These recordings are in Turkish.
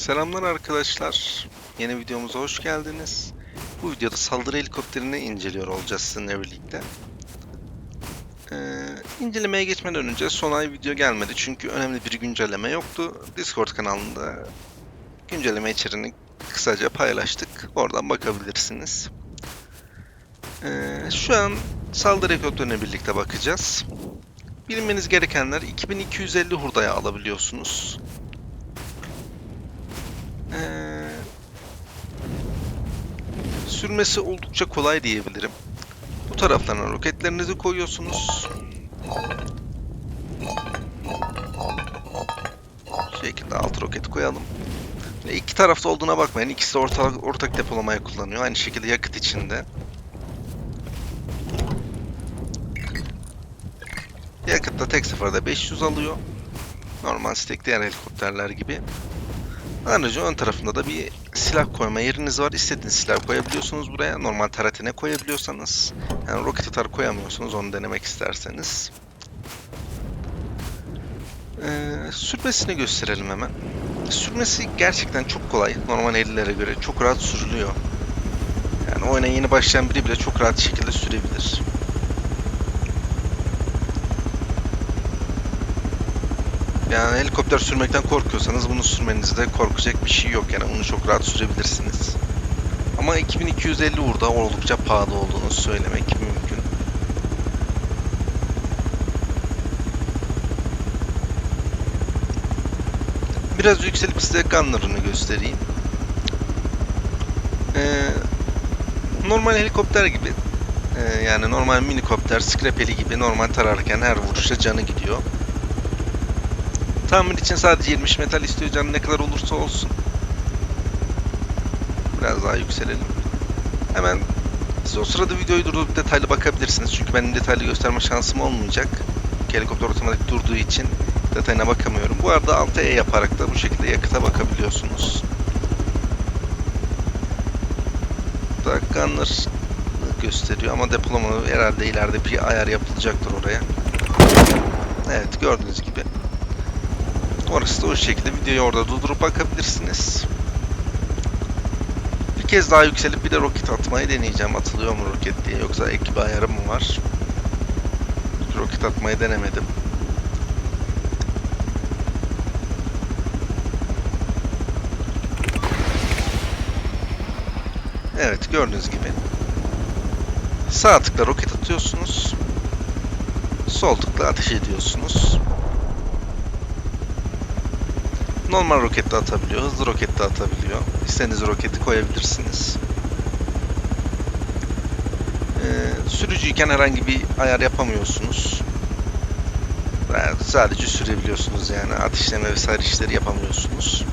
Selamlar arkadaşlar. Yeni videomuza hoş geldiniz. Bu videoda saldırı helikopterini inceliyor olacağız sizinle birlikte. Ee, incelemeye geçmeden önce son ay video gelmedi çünkü önemli bir güncelleme yoktu. Discord kanalında güncelleme içeriğini kısaca paylaştık. Oradan bakabilirsiniz. Ee, şu an saldırı helikopterine birlikte bakacağız. Bilmeniz gerekenler 2250 hurdaya alabiliyorsunuz. Ee, sürmesi oldukça kolay diyebilirim. Bu taraflarına roketlerinizi koyuyorsunuz. Şu şekilde alt roket koyalım. Ve iki tarafta olduğuna bakmayın. İkisi ortak, ortak depolamaya kullanıyor. Aynı şekilde yakıt içinde. Yakıt da tek seferde 500 alıyor. Normal stack diğer helikopterler gibi. Ayrıca ön tarafında da bir silah koyma yeriniz var. İstediğiniz silah koyabiliyorsunuz buraya. Normal taratine koyabiliyorsanız. Yani roket atar koyamıyorsunuz onu denemek isterseniz. Ee, sürmesini gösterelim hemen. Sürmesi gerçekten çok kolay. Normal 50'lere göre çok rahat sürülüyor. Yani oyuna yeni başlayan biri bile çok rahat şekilde sürebilir. Yani helikopter sürmekten korkuyorsanız bunu sürmenizde korkacak bir şey yok yani bunu çok rahat sürebilirsiniz. Ama 2250 burada oldukça pahalı olduğunu söylemek mümkün. Biraz yükselip size gunner'ını göstereyim. Ee, normal helikopter gibi ee, yani normal minikopter, scrapeli gibi normal tararken her vuruşta canı gidiyor. Tamir için sadece 70 metal istiyor canı ne kadar olursa olsun. Biraz daha yükselelim. Hemen siz o sırada videoyu durdurup detaylı bakabilirsiniz. Çünkü benim detaylı gösterme şansım olmayacak. Helikopter otomatik durduğu için detayına bakamıyorum. Bu arada alt E yaparak da bu şekilde yakıta bakabiliyorsunuz. Da Gunner gösteriyor ama depolama herhalde ileride bir ayar yapılacaktır oraya. Evet gördüğünüz gibi Orası da o şekilde videoyu orada durdurup bakabilirsiniz. Bir kez daha yükselip bir de roket atmayı deneyeceğim. Atılıyor mu roket diye yoksa ek bir ayarım mı var? Roket atmayı denemedim. Evet gördüğünüz gibi. Sağ tıkla roket atıyorsunuz. Sol tıkla ateş ediyorsunuz. Normal roket de atabiliyor, hızlı roket de atabiliyor. İstediğiniz roketi koyabilirsiniz. Ee, sürücüyken herhangi bir ayar yapamıyorsunuz. Yani sadece sürebiliyorsunuz yani ateşleme vesaire işleri yapamıyorsunuz.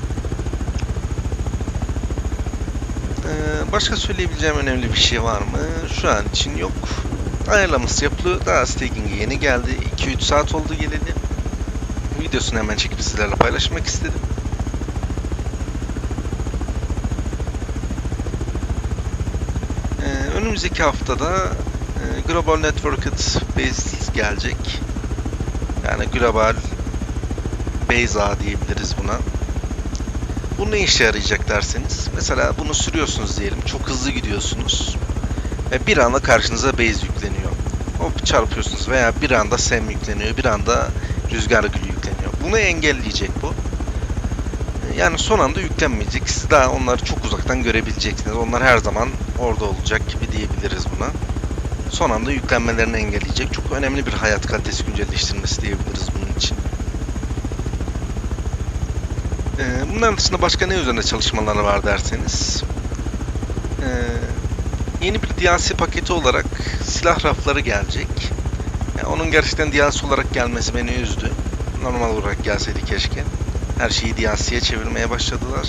Ee, başka söyleyebileceğim önemli bir şey var mı? Şu an için yok. Ayarlaması yapılıyor. Daha staging'e yeni geldi. 2-3 saat oldu geleli videosunu hemen çekip sizlerle paylaşmak istedim. Ee, önümüzdeki haftada e, Global Networked Base gelecek. Yani global base ağ diyebiliriz buna. Bu ne işe yarayacak derseniz. Mesela bunu sürüyorsunuz diyelim. Çok hızlı gidiyorsunuz. Ve bir anda karşınıza base yükleniyor. Hop çarpıyorsunuz veya bir anda SEM yükleniyor. Bir anda rüzgar gülü yükleniyor. Bunu engelleyecek bu. Yani son anda yüklenmeyecek. Siz daha onları çok uzaktan görebileceksiniz. Onlar her zaman orada olacak gibi diyebiliriz buna. Son anda yüklenmelerini engelleyecek. Çok önemli bir hayat kalitesi güncelleştirmesi diyebiliriz bunun için. Ee, bunların dışında başka ne üzerinde çalışmaları var derseniz. Ee, yeni bir DLC paketi olarak silah rafları gelecek. Yani onun gerçekten DLC olarak gelmesi beni üzdü. Normal olarak gelseydi keşke. Her şeyi DLC'ye çevirmeye başladılar.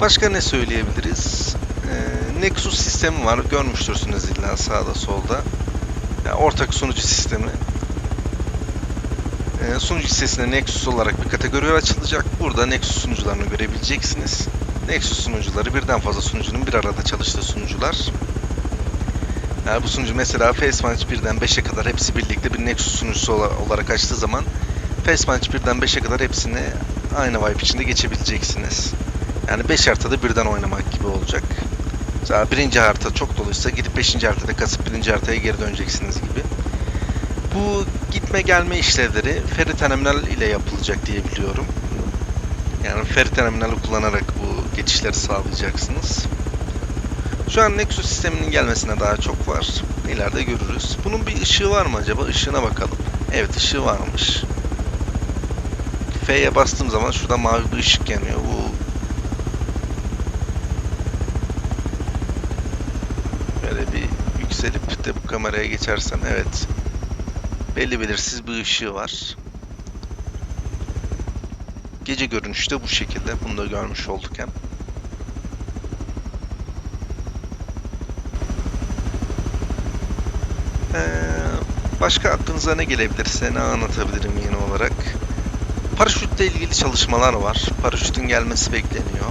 Başka ne söyleyebiliriz? Ee, Nexus sistemi var. Görmüştürsünüz illa sağda solda. Yani ortak sunucu sistemi. Ee, sunucu listesinde Nexus olarak bir kategori açılacak. Burada Nexus sunucularını görebileceksiniz. Nexus sunucuları birden fazla sunucunun bir arada çalıştığı sunucular. Yani bu sunucu mesela Facepunch birden 5'e kadar hepsi birlikte bir Nexus sunucusu olarak açtığı zaman Face Punch 1'den 5'e kadar hepsini aynı vibe içinde geçebileceksiniz. Yani 5 haritada birden oynamak gibi olacak. Mesela birinci harita çok doluysa gidip 5. haritada kasıp birinci haritaya geri döneceksiniz gibi. Bu gitme gelme işlevleri Ferry Terminal ile yapılacak diye biliyorum. Yani Ferry Terminal'i kullanarak bu geçişleri sağlayacaksınız. Şu an Nexus sisteminin gelmesine daha çok var. İleride görürüz. Bunun bir ışığı var mı acaba? Işığına bakalım. Evet ışığı varmış. F'ye bastığım zaman şurada mavi bir ışık yanıyor. Bu böyle bir yükselip de bu kameraya geçersem evet. Belli belirsiz bir ışığı var. Gece görünüşü de bu şekilde. Bunu da görmüş olduk hem. Ee, başka aklınıza ne gelebilirse ne anlatabilirim yeni olarak. Paraşütle ilgili çalışmalar var. Paraşütün gelmesi bekleniyor.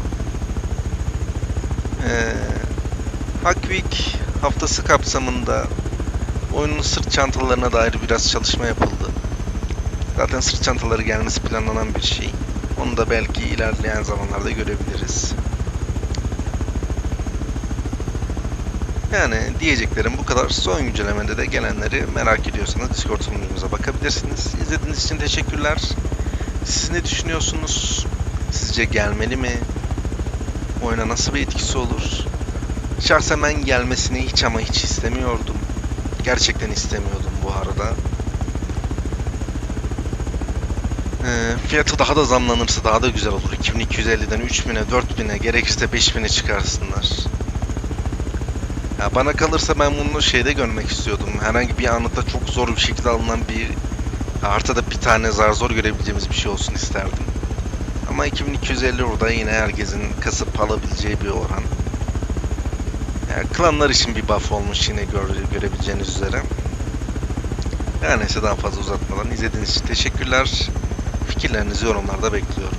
Ee, Hackweek haftası kapsamında oyunun sırt çantalarına dair biraz çalışma yapıldı. Zaten sırt çantaları gelmesi planlanan bir şey. Onu da belki ilerleyen zamanlarda görebiliriz. Yani diyeceklerim bu kadar. Son güncellemede de gelenleri merak ediyorsanız Discord sunucumuza bakabilirsiniz. İzlediğiniz için teşekkürler. Siz ne düşünüyorsunuz? Sizce gelmeli mi? Oyuna nasıl bir etkisi olur? Şahsen ben gelmesini hiç ama hiç istemiyordum. Gerçekten istemiyordum bu arada. Ee, fiyatı daha da zamlanırsa daha da güzel olur. 2250'den 3000'e, 4000'e, gerekirse 5000'e çıkarsınlar. Ya bana kalırsa ben bunu şeyde görmek istiyordum. Herhangi bir anıtta çok zor bir şekilde alınan bir haritada bir tane zar zor görebileceğimiz bir şey olsun isterdim. Ama 2250 orada yine herkesin kasıp alabileceği bir oran. Yani klanlar için bir buff olmuş yine göre, görebileceğiniz üzere. Her neyse daha fazla uzatmadan izlediğiniz için teşekkürler. Fikirlerinizi yorumlarda bekliyorum.